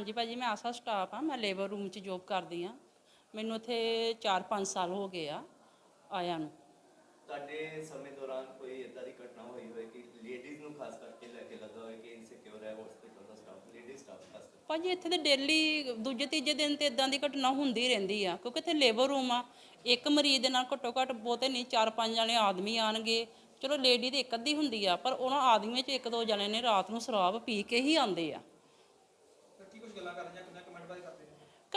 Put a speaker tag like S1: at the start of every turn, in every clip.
S1: ਹਾਂਜੀ ਭਾਜੀ ਮੈਂ ਆਸਾ ਸਟਾਫ ਆ ਮੈਂ ਲੇਬਰ ਰੂਮ 'ਚ ਜੋਬ ਕਰਦੀ ਆ ਮੈਨੂੰ ਇੱਥੇ 4-5 ਸਾਲ ਹੋ ਗਏ ਆ ਆਇਆਂ ਨੂੰ।
S2: ਤੁਹਾਡੇ ਸਮੇਂ ਦੌਰਾਨ ਕੋਈ ਇਦਾਂ ਦੀ ਘਟਨਾ ਹੋਈ ਹੋਵੇ ਕਿ ਲੇਡੀਜ਼ ਨੂੰ ਖਾਸ ਕਰਕੇ ਲੈ ਕੇ ਲੱਗਾ ਹੋਵੇ ਕਿ ਇਨਸਿਕਿਉਰ ਹੈ ਹਸਪੀਟਲ ਦਾ ਸਟਾਫ ਲੇਡੀ ਸਟਾਫ ਖਾਸ ਕਰਕੇ?
S1: ਭਾਜੀ ਇੱਥੇ ਤੇ ਡੇਲੀ ਦੂਜੇ ਤੀਜੇ ਦਿਨ ਤੇ ਇਦਾਂ ਦੀ ਘਟਨਾ ਹੁੰਦੀ ਰਹਿੰਦੀ ਆ ਕਿਉਂਕਿ ਇੱਥੇ ਲੇਬਰ ਰੂਮ ਆ। ਇੱਕ ਮਰੀਜ਼ ਦੇ ਨਾਲ ਘੱਟੋ ਘੱਟ ਬਹੁਤੇ ਨਹੀਂ 4-5 ਜਣੇ ਆਦਮੀ ਆਣਗੇ। ਚਲੋ ਲੇਡੀ ਤੇ ਇੱਕ ਅੱਧੀ ਹੁੰਦੀ ਆ ਪਰ ਉਹਨਾਂ ਆਦਮੀਆਂ 'ਚ ਇੱਕ ਦੋ ਜਣੇ ਨੇ ਰਾਤ ਨੂੰ ਸ਼ਰਾਬ ਪੀ ਕੇ ਹੀ ਆਉਂਦੇ ਆ
S3: ਫਿਰ ਕੀ ਕੁਝ ਗੱਲਾਂ ਕਰਦੇ ਜਾਂ ਕਿੰਨਾ ਕਮੈਂਟ ਬਾਈ ਕਰਦੇ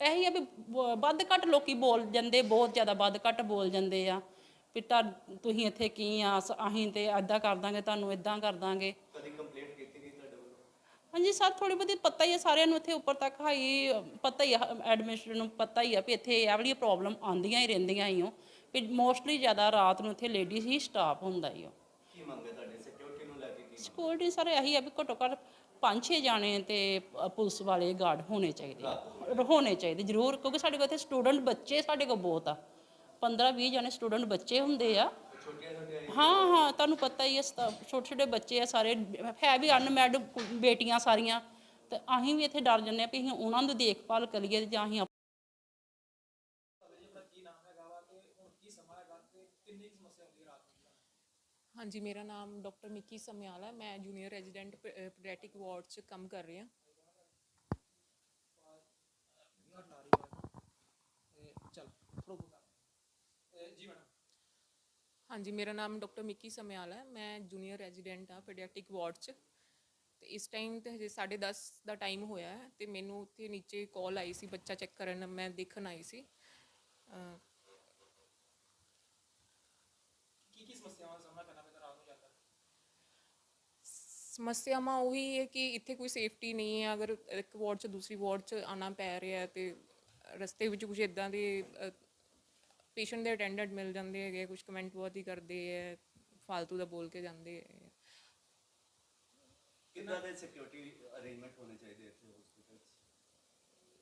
S1: ਇਹੀ ਆ ਵੀ ਬ- ਵੱਧ ਘੱਟ ਲੋਕੀ ਬੋਲ ਜਾਂਦੇ ਬਹੁਤ ਜ਼ਿਆਦਾ ਵੱਧ ਘੱਟ ਬੋਲ ਜਾਂਦੇ ਆ। ਵੀ ਤਾਂ ਤੁਸੀਂ ਇੱਥੇ ਕੀ ਆ ਅਸੀਂ ਤੇ ਐਦਾਂ ਕਰ ਦਾਂਗੇ ਤੁਹਾਨੂੰ ਇਦਾਂ ਕਰ ਦਾਂਗੇ।
S2: ਕਦੀ ਕੰਪਲੇਂਟ ਕੀਤੀ ਗਈ ਤੁਹਾਡੇ ਵੱਲੋਂ?
S1: ਹਾਂਜੀ ਸਰ ਥੋੜੀ ਬਹੁਤੀ ਪਤਾ ਹੀ ਆ ਸਾਰਿਆਂ ਨੂੰ ਇੱਥੇ ਉੱਪਰ ਤੱਕ ਹਾਈ ਪਤਾ ਹੀ ਆ ਐਡਮਿਨਿਸਟ੍ਰੇਟਰ ਨੂੰ ਪਤਾ ਹੀ ਆ ਵੀ ਇੱਥੇ ਇਹ ਵਾਲੀ ਪ੍ਰੋਬਲਮ ਆਉਂਦੀਆਂ ਹੀ ਰਹਿੰਦੀਆਂ ਹੀ ਹੋ ਵੀ ਮੋਸਟਲੀ ਜ਼ਿਆਦਾ ਰਾਤ ਨੂੰ ਇੱਥੇ ਲੇਡੀਜ਼ ਹੀ ਸਟਾਫ ਹੁੰਦਾ ਹੀ ਹੋ
S2: ਕੀ ਮੰਗੇ ਤੁਹਾਡੇ? ਸਿਕਿਉਰਿਟੀ ਨੂੰ ਲੈ ਕੇ ਕੀ
S1: ਸਿਕਿਉਰਿਟੀ ਸਰ ਇਹੀ ਆ ਵੀ ਘੱਟੋ ਘੱਟ ਪੰਜ ਛੇ ਜਾਣੇ ਤੇ ਪੁਲਿਸ ਵਾਲੇ ਗਾਰਡ ਹੋਣੇ ਚਾਹੀਦੇ ਆ। ਹੋਣੇ ਚਾਹੀਦੇ ਜ਼ਰੂਰ ਕਿਉਂਕਿ ਸਾਡੇ ਕੋਲ ਇੱਥੇ ਸਟੂਡੈਂਟ ਬੱਚੇ ਸਾਡੇ ਕੋਲ ਬਹੁਤ ਆ। 15 20 ਜਾਣੇ ਸਟੂਡੈਂਟ ਬੱਚੇ ਹੁੰਦੇ ਆ। ਹਾਂ ਹਾਂ ਤੁਹਾਨੂੰ ਪਤਾ ਹੀ ਹੈ ਛੋਟੇ ਛੋਟੇ ਬੱਚੇ ਆ ਸਾਰੇ ਹੈ ਵੀ ਅਨਮੈਡ ਬੇਟੀਆਂ ਸਾਰੀਆਂ। ਤੇ ਅਸੀਂ ਵੀ ਇੱਥੇ ਡਰ ਜੰਨੇ ਆ ਵੀ ਅਸੀਂ ਉਹਨਾਂ ਦੀ ਦੇਖਭਾਲ ਕਰੀਏ ਤੇ ਜਾਂ ਅਸੀਂ ਆਪ-
S4: ਹਾਂਜੀ, ਮੇਰਾ ਨਾਮ ਡਾਕਟਰ ਮਿੱਕੀ ਸਮਿਆਲ ਹੈ। ਮੈਂ ਜੂਨੀਅਰ ਰੈਜ਼ੀਡੈਂਟ ਪੀਡੀਆਟ੍ਰਿਕ ਵਾਰਡ 'ਚ ਕੰਮ ਕਰ ਰਹੀ ਹਾਂ। ਹਾਂਜੀ, ਮੇਰਾ ਨਾਮ ਡਾਕਟਰ ਮਿੱਕੀ ਸਮਿਆਲ ਹੈ। ਮੈਂ ਜੂਨੀਅਰ ਰੈਜ਼ੀਡੈਂਟ ਹਾਂ ਪੀਡੀਆਟ੍ਰਿਕ ਵਾਰਡ 'ਚ। ਤੇ ਇਸ ਟਾਈਮ ਤੇ ਹਜੇ 10:30 ਦਾ ਟਾਈਮ ਹੋਇਆ ਹੈ ਤੇ ਮੈਨੂੰ ਉੱਥੇ ਨੀਚੇ ਕਾਲ ਆਈ ਸੀ, ਬੱਚਾ ਚੈੱਕ ਕਰਨ, ਮੈਂ ਦੇਖਣ ਆਈ ਸੀ।
S3: ਕੀ ਕੀ ਸਮੱਸਿਆਵਾਂ ਦਾ ਸਾਹਮਣਾ ਕਰਨਾ
S4: ਸਮੱਸਿਆਵਾਂ ਉਹੀ ਹੈ ਕਿ ਇੱਥੇ ਕੋਈ ਸੇਫਟੀ ਨਹੀਂ ਹੈ ਅਗਰ ਇੱਕ ਵਾਰਡ 'ਚ ਦੂਸਰੀ ਵਾਰਡ 'ਚ ਆਣਾ ਪੈ ਰਿਹਾ ਹੈ ਤੇ ਰਸਤੇ ਵਿੱਚ ਕੁਝ ਇਦਾਂ ਦੇ ਪੇਸ਼ੈਂਟ ਦੇ ਅਟੈਂਡੈਂਟ ਮਿਲ ਜਾਂਦੇ ਹੈਗੇ ਕੁਝ ਕਮੈਂਟ ਬਹੁਤ ਹੀ ਕਰਦੇ ਹੈ ਫालतू ਦਾ ਬੋਲ ਕੇ ਜਾਂਦੇ ਹੈ
S2: ਕਿੰਨਾ ਦੇ ਸਿਕਿਉਰਿਟੀ ਅਰੇਂਜਮੈਂਟ ਹੋਣੇ ਚਾਹੀਦੇ ਇੱਥੇ ਹਸਪੀਟਲ 'ਚ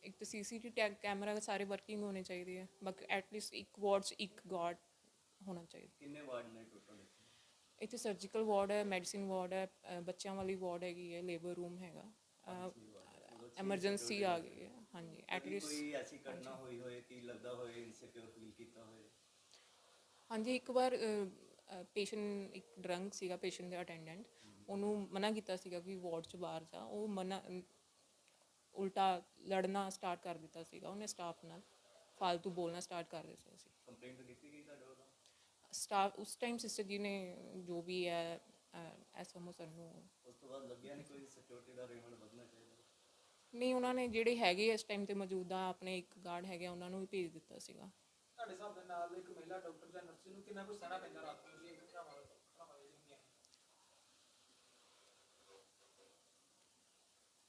S4: ਇੱਕ ਤਾਂ ਸੀਸੀਟੀ ਟੈਗ ਕੈਮਰਾ ਸਾਰੇ ਵਰਕਿੰਗ ਹੋਣੇ ਚਾਹੀਦੇ ਹੈ ਬਾਕੀ ਐਟਲੀਸਟ ਇੱਕ ਵਾਰਡ 'ਚ ਇੱਕ ਗਾਰਡ ਹੋਣਾ ਚਾਹੀਦਾ।
S2: ਕਿੰਨੇ ਵਾਰਡ ਨੇ ਟੋਟਲ ਇੱਥੇ
S4: ਸਰਜੀਕਲ ਵਾਰਡ ਹੈ ਮੈਡੀਸਿਨ ਵਾਰਡ ਹੈ ਅ, ਬੱਚਿਆਂ ਵਾਲੀ ਵਾਰਡ ਹੈਗੀ ਹੈ ਲੇਬਰ ਰੂਮ ਹੈਗਾ। ਐਮਰਜੈਂਸੀ ਆ ਗਈ ਹੈ ਹਾਂਜੀ
S2: ਕਦੀ
S4: ਐਟਲੀਸਟ
S2: ਕੋਈ ਐਸੀ ਘਟਨਾ ਹੋਈ ਹੋਏ ਕਿ ਲੱਗਦਾ ਹੋਏ ਇਨਸਿਕਿਉਰ ਫੀਲ ਕੀਤਾ ਹੋਏ?
S4: ਹਾਂਜੀ ਇੱਕ ਵਾਰ ਪੇਸ਼ੈਂਟ ਇੱਕ ਡਰੰਕ ਸੀਗਾ ਪੇਸ਼ੈਂਟ ਦੇ ਅਟੈਂਡੈਂਟ ਉਹਨੂੰ ਮਨਾ ਕੀਤਾ ਸੀਗਾ ਕਿ ਵਾਰਡ 'ਚ ਬਾਹਰ ਜਾ। ਉਹ ਮਨਾ ਅਮ, ਉਲਟਾ ਲੜਨਾ ਸਟਾਰਟ ਕਰ ਦਿੱਤਾ ਸੀਗਾ। ਉਹਨੇ ਸਟਾਫ ਨਾਲ ਫालतू ਬੋਲਣਾ ਸਟਾਰਟ ਕਰ ਦਿੱਤਾ ਸੀ।
S2: ਕੰਪਲੇਂਟ ਕੀਤੀ ਗਈ ਤੁਹਾਡੇ ਵੱਲੋਂ?
S4: ਸਟਾਫ ਉਸ ਟਾਈਮ ਸਿਸਟਰ ਜੀ ਨੇ ਜੋ ਵੀ ਹੈ ਐਸਐਮਓ ਸਰ ਨੂੰ
S2: ਉਸ ਤੋਂ ਬਾਅਦ ਲੱਗਿਆ ਨਹੀਂ ਕੋਈ ਸਿਕਿਉਰਿਟੀ ਦਾ ਅਰੇਂਜਮੈਂਟ ਵਧਣਾ ਚਾਹੀਦਾ?
S4: ਨਹੀਂ ਉਹਨਾਂ ਨੇ ਜਿਹੜੇ ਹੈਗੇ ਇਸ ਟਾਈਮ ਤੇ ਮੌਜੂਦਾ ਆਪਣੇ ਇੱਕ ਗਾਰਡ ਹੈਗੇ ਉਹਨਾਂ ਨੂੰ ਵੀ ਭੇਜ ਦਿੱਤਾ ਸੀਗਾ।
S3: ਤੁਹਾਡੇ ਹਿਸਾਬ ਦੇ ਨਾਲ ਇੱਕ ਮਹਿਲਾ ਡਾਕਟਰ ਜਾਂ ਨਰਸ ਨੂੰ ਕਿੰਨਾ ਕੁ ਸਹਿਣਾ ਪੈਂਦਾ ਰਾਤ ਨੂੰ ਜੀ ਭਰਾਵਾਂ ਭਰਾਵਾਂ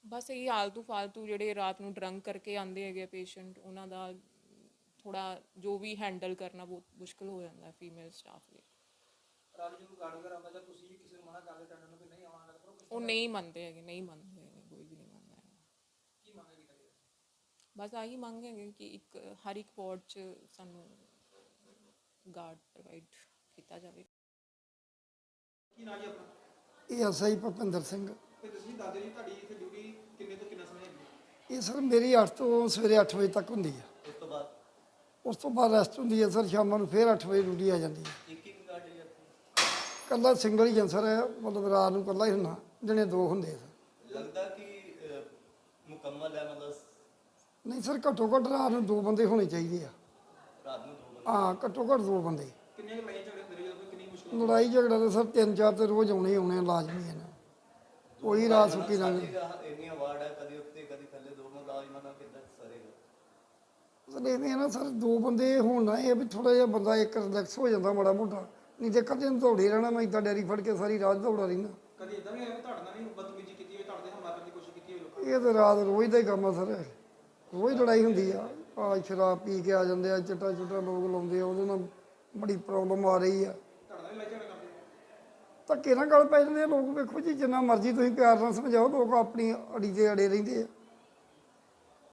S4: ਬਸ ਇਹ ਆਲਤੂ ਫਾਲਤੂ ਜਿਹੜੇ ਰਾਤ ਨੂੰ ਡਰੰਕ ਕਰਕੇ ਆਉਂਦੇ ਹੈਗੇ ਪੇਸ਼ੈਂਟ ਉਹਨਾਂ ਦਾ ਥੋੜਾ ਜੋ ਵੀ ਹੈਂਡਲ ਕਰਨਾ ਬਹੁਤ ਮੁਸ਼ਕਲ ਹੋ ਜਾਂਦਾ ਹੈ ਫੀਮੇਲ ਸਟਾਫ ਲਈ।
S3: ਰਾਤ ਨੂੰ ਜਦੋਂ ਗਾਰਡ ਵਗੈਰਾ ਆਉਂਦਾ ਜਾਂ ਤੁਸੀਂ ਵੀ ਕਿਸੇ ਨੂੰ ਮਨਾ ਕਰਦੇ ਟੈਂਡਰ ਨੂੰ ਕਿ ਨਹੀਂ ਆਉਣਾ ਲੱਗਦਾ ਪਰ
S4: ਉਹ ਨਹੀਂ ਮੰਨਦੇ ਹੈਗੇ ਨਹੀਂ ਮੰਨਦੇ ਹੈਗੇ ਕੋਈ ਵੀ ਨਹੀਂ ਮੰਨਦਾ ਹੈਗਾ।
S3: ਕੀ ਮੰਗੇਗੀ ਤੁਹਾਡੀ
S4: ਬਸ ਆਹੀ ਮੰਗ ਹੈਗੇ ਕਿ ਇੱਕ ਹਰ ਇੱਕ ਵਾਰਡ 'ਚ ਸਾਨੂੰ ਗਾਰਡ ਪ੍ਰੋਵਾਈਡ ਕੀਤਾ ਜਾਵੇ।
S3: ਕੀ ਨਾਂ ਜੀ ਆਪਣਾ?
S5: ਇਹ ਅਸਾਈ ਭੁਪਿੰਦਰ ਸਿੰਘ।
S3: ਤੇ ਤੁਸੀਂ ਦੱਸਦੇ ਜੀ ਤੁਹਾਡੀ ਇੱਥੇ ਡਿਊਟੀ ਕਿੰਨੇ ਤੋਂ ਕਿੰਨਾ ਸਮੇਂ ਹੈਗੀ ਹੈ?
S5: ਇਹ ਸਰ ਮੇਰੀ 8 ਤੋਂ ਸਵੇਰੇ 8 ਵਜੇ ਤੱਕ ਹੁੰਦੀ
S2: ਬਾਅਦ
S5: ਉਸ ਤੋਂ ਬਾਅਦ ਰੈਸਟ ਹੁੰਦੀ ਹੈ ਸਰ ਸ਼ਾਮਾਂ ਨੂੰ ਫੇਰ 8 ਵਜੇ ਡਿਊਟੀ ਆ ਜਾਂਦੀ ਹੈ।
S2: ਇੱਕ ਇੱਕ ਗਾਰਡ ਹੈ
S5: ਕੱਲਾ ਸਿੰਗਲ ਹੀ ਜੰਸਰ ਹੈ ਮਤਲਬ ਰਾਤ ਨੂੰ ਕੱਲਾ ਹੀ ਹੁੰਦਾ ਦਿਨੇ ਦੋ ਹੁੰਦੇ ਆ ਸਰ।
S2: ਲੱਗਦਾ ਕਿ ਅਹ, ਮੁਕੰਮਲ ਹੈ ਮਤਲਬ?
S5: ਨਹੀਂ ਸਰ ਘੱਟੋ ਘੱਟ ਰਾਤ ਨੂੰ ਦੋ ਬੰਦੇ ਹੋਣੇ ਚਾਹੀਦੇ ਆ।
S2: ਰਾਤ ਨੂੰ ਦੋ ਬੰਦੇ?
S5: ਹਾਂ ਘੱਟੋ ਘੱਟ ਦੋ ਬੰਦੇ।
S3: ਝਗੜੇ ਹੁੰਦੇ ਕਿੰਨੀ ਮੁਸ਼ਕਲ?
S5: ਲੜਾਈ ਝਗੜਾ ਤਾਂ ਸਰ ਤਿੰਨ ਚਾਰ ਤੇ ਰੋਜ਼ ਆਉਣੇ ਹੀ ਆਉਣੇ ਲਾਜ਼ਮੀ ਹੈ ਨਾ। ਕੋਈ ਰਾਤ ਸੁੱਕੀ ਨਾ
S2: ਹੈ ਕਦੀ ਥੱਲੇ ਦੋ ਮੁਲਾਜ਼ਮਾਂ ਨਾਲ ਕਿੱਦਾਂ ਸਰੇਗਾ
S5: ਸਰ ਇਹ ਨਾ ਸਰ ਦੋ ਬੰਦੇ ਹੋਣ ਨਾ ਇਹ ਵੀ ਥੋੜਾ ਜਿਹਾ ਬੰਦਾ ਇੱਕ ਰਿਲੈਕਸ ਹੋ ਜਾਂਦਾ ਮਾੜਾ ਮੋਟਾ। ਨਹੀਂ ਤੇ ਕਦੇ ਨੂੰ ਦੌੜੇ ਰਹਿਣਾ ਮੈਂ ਇਦਾਂ ਡੈਰੀ ਫੜ ਕੇ ਸਾਰੀ ਰਾਤ ਦੌੜਾ ਰਹਿਣਾ
S3: ਕਦੀ ਇਦਾਂ ਵੀ ਹੋਇਆ ਵੀ ਤੁਹਾਡੇ ਨਾਲ ਵੀ ਬਦਤਮੀਜ਼ੀ ਕੀਤੀ ਹੋਵੇ ਤੁਹਾਡੇ ਤੇ ਹਮਲਾ ਕਰਨ ਦੀ ਕੋਸ਼ਿਸ਼ ਕੀਤੀ ਹੋਵੇ ਲੋਕਾਂ
S5: ਇਹ ਤਾਂ ਰਾਤ ਰੋਜ਼ ਦਾ ਹੀ ਕੰਮ ਆ ਸਰ। ਰੋਜ਼ ਲੜਾਈ ਹੁੰਦੀ ਆ। ਆ ਸ਼ਰਾਬ ਪੀ ਕੇ ਆ ਜਾਂਦੇ ਆ ਚਿੱਟਾ ਚੁੱਟਾ ਲੋਕ ਲਾਉਂਦੇ ਆ ਉਹਦੇ ਨਾਲ ਬੜੀ ਪ੍ਰੋਬਲਮ ਆ ਰਹੀ ਆ। ਧੱਕੇ ਨਾਲ ਗੱਲ ਪੈ ਜਾਂਦੇ ਆ ਲੋਕ ਵੇਖੋ ਜੀ ਜਿੰਨਾ ਮਰਜ਼ੀ ਤੁਸੀਂ ਪਿਆਰ ਨਾਲ ਸਮਝਾਓ ਲੋਕ ਆਪਣੀ ਅੜੀ ਤੇ ਅੜੇ ਰਹਿੰਦੇ ਆ।